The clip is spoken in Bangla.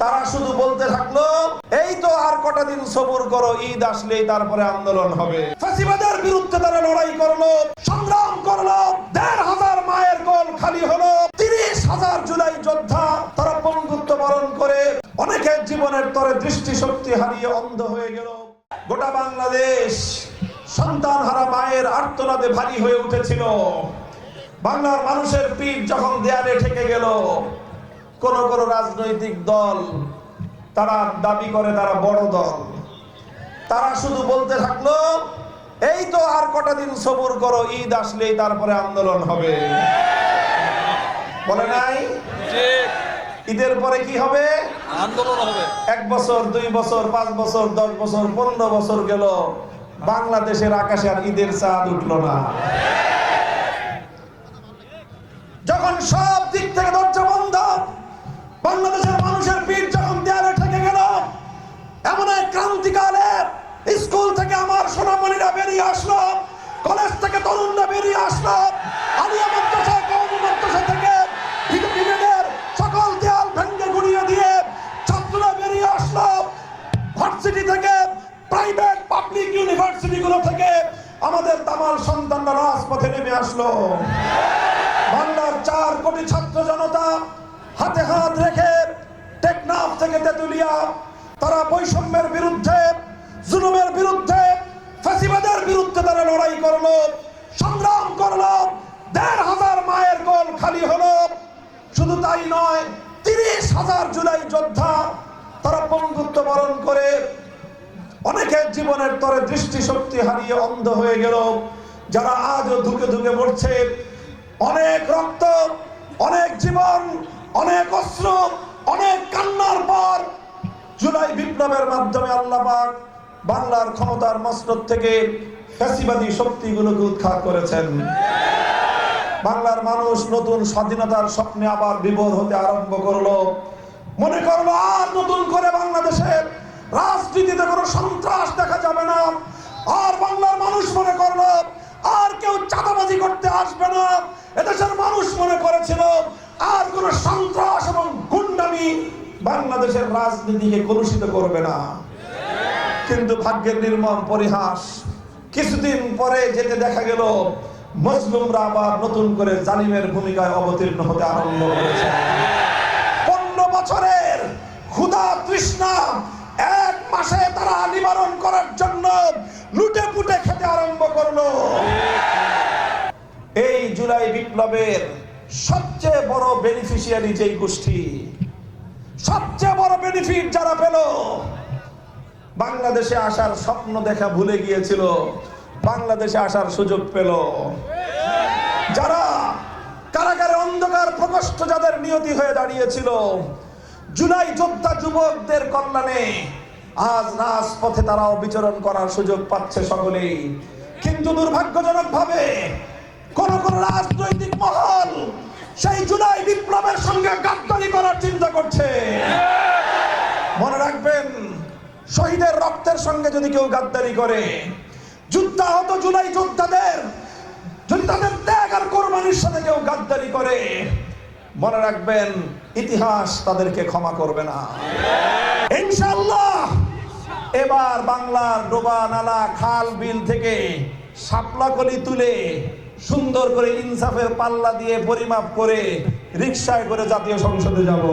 তারা শুধু বলতে থাকল, এই তো আর কটা দিন সবুর করো, ঈদ আসলেই তারপরে আন্দোলন হবে। ফাঁসিবাদের বিরুদ্ধে তারা লড়াই করল, সংগ্রাম করল, দেড় হাজার মায়ের কোল খালি হলো, তিরিশ হাজার জুলাই যোদ্ধা তারা বন্ধুত্ব বরণ করে অনেকের জীবনের তরে দৃষ্টি শক্তি হারিয়ে অন্ধ হয়ে গেল। গোটা বাংলাদেশ সন্তান হারা মায়ের আর্তনাদে ভারী হয়ে উঠেছিল। বাংলার মানুষের পিঠ যখন দেয়ালে ঠেকে গেল কোন কোন রাজনৈতিক দল তারা দাবি করে তারা বড় দল। তারা শুধু বলতে থাকল এই তো আর কটা দিন সবুর করো ঈদ আসলেই তারপরে আন্দোলন হবে। বলে নাই? ঈদের পরে কি হবে? আন্দোলন হবে। এক বছর দুই বছর পাঁচ বছর দশ বছর পনেরো বছর গেল। বাংলাদেশের আকাশে আর ঈদের চাঁদ উঠল না। বেরিয়ে আসলো কলেজ থেকে তরুণরা বেরিয়ে আসলো আলিয়া মাদ্রাসা মাদ্রাসা থেকে সকল দেয়াল ভেঙে গুড়িয়ে দিয়ে ছাত্ররা বেরিয়ে আসলো ভার্সিটি থেকে, প্রাইভেট পাবলিক থেকে আমাদের তামাল সন্তানরা রাজপথে নেমে আসলো। বাংলার চার কোটি ছাত্র জনতা হাতে হাত রেখে টেকনাফ থেকে তেতুলিয়া, তারা বৈষম্যের বিরুদ্ধে, জুলুমের বিরুদ্ধে তারা লড়াই করল, সংগ্রাম করল, দেড় হাজার মায়ের গোল খালি হলো। শুধু তাই নয়, তিরিশ হাজার জুলাই যোদ্ধা তারা বন্ধুত্ব বরণ করে অনেকের জীবনের তরে দৃষ্টি শক্তি হারিয়ে অন্ধ হয়ে গেল। যারা আজও ধুকে ধুকে মরছে, অনেক রক্ত, অনেক জীবন, অনেক অস্ত্র, অনেক কান্নার পর জুলাই বিপ্লবের মাধ্যমে আল্লাহ বাংলার ক্ষমতার মসনদ থেকে ফ্যাসিবাদী শক্তিগুলোকে উৎখাত করেছেন। বাংলার মানুষ নতুন স্বাধীনতার স্বপ্নে আবার বিভোর হতে আরম্ভ করল। মনে করল আর নতুন করে বাংলাদেশের রাজনীতিতে কোনো সন্ত্রাস দেখা যাবে না। আর বাংলার মানুষ মনে করল আর কেউ চাঁদাবাজি করতে আসবে না। এদেশের মানুষ মনে করেছিল আর কোনো সন্ত্রাস এবং গুন্ডামি বাংলাদেশের রাজনীতিকে কলুষিত করবে না। কিন্তু ভাগ্যের নির্মম পরিহাস কিছুদিন পরে যেতে দেখা গেল, মজলুমরা আবার নতুন করে জালিমের ভূমিকায় অবতীর্ণ হতে আরম্ভ করেছে। পনেরো বছরের ক্ষুধা তৃষ্ণা এক মাসে তারা নিবারণ করার জন্য লুটে পুটে খেতে আরম্ভ করল। এই জুলাই বিপ্লবের সবচেয়ে বড় বেনিফিশিয়ারি যেই গোষ্ঠী, সবচেয়ে বড় বেনিফিট যারা পেল বাংলাদেশে আসার স্বপ্ন দেখা ভুলে গিয়েছিল, বাংলাদেশে আসার সুযোগ পেল। যারা কারাগারে অন্ধকার প্রকোষ্ঠ যাদের নিয়তি হয়ে দাঁড়িয়েছিল, জুলাই যোদ্ধা যুবকদের কল্যাণে আজ রাজপথে তারাও বিচরণ করার সুযোগ পাচ্ছে সকলেই। কিন্তু দুর্ভাগ্যজনক ভাবে কোন কোন রাজনৈতিক মহল সেই জুলাই বিপ্লবের সঙ্গে গাদ্দারি করার চিন্তা করছে। মনে রাখবেন শহীদের রক্তের সঙ্গে যদি কেউ গাদ্দারি করে, যুদ্ধাহত জুলাই যোদ্ধাদের যদি তাদের ত্যাগ আর কোরবানির সাথে কেউ গাদ্দারি করে, মনে রাখবেন, ইতিহাস তাদেরকে ক্ষমা করবে না। ইনশাআল্লাহ, এবার বাংলার ডোবা, নালা, খাল, বিল থেকে শাপলা কলি তুলে সুন্দর করে ইনসাফের পাল্লা দিয়ে পরিমাপ করে রিক্সায় করে জাতীয় সংসদে যাব।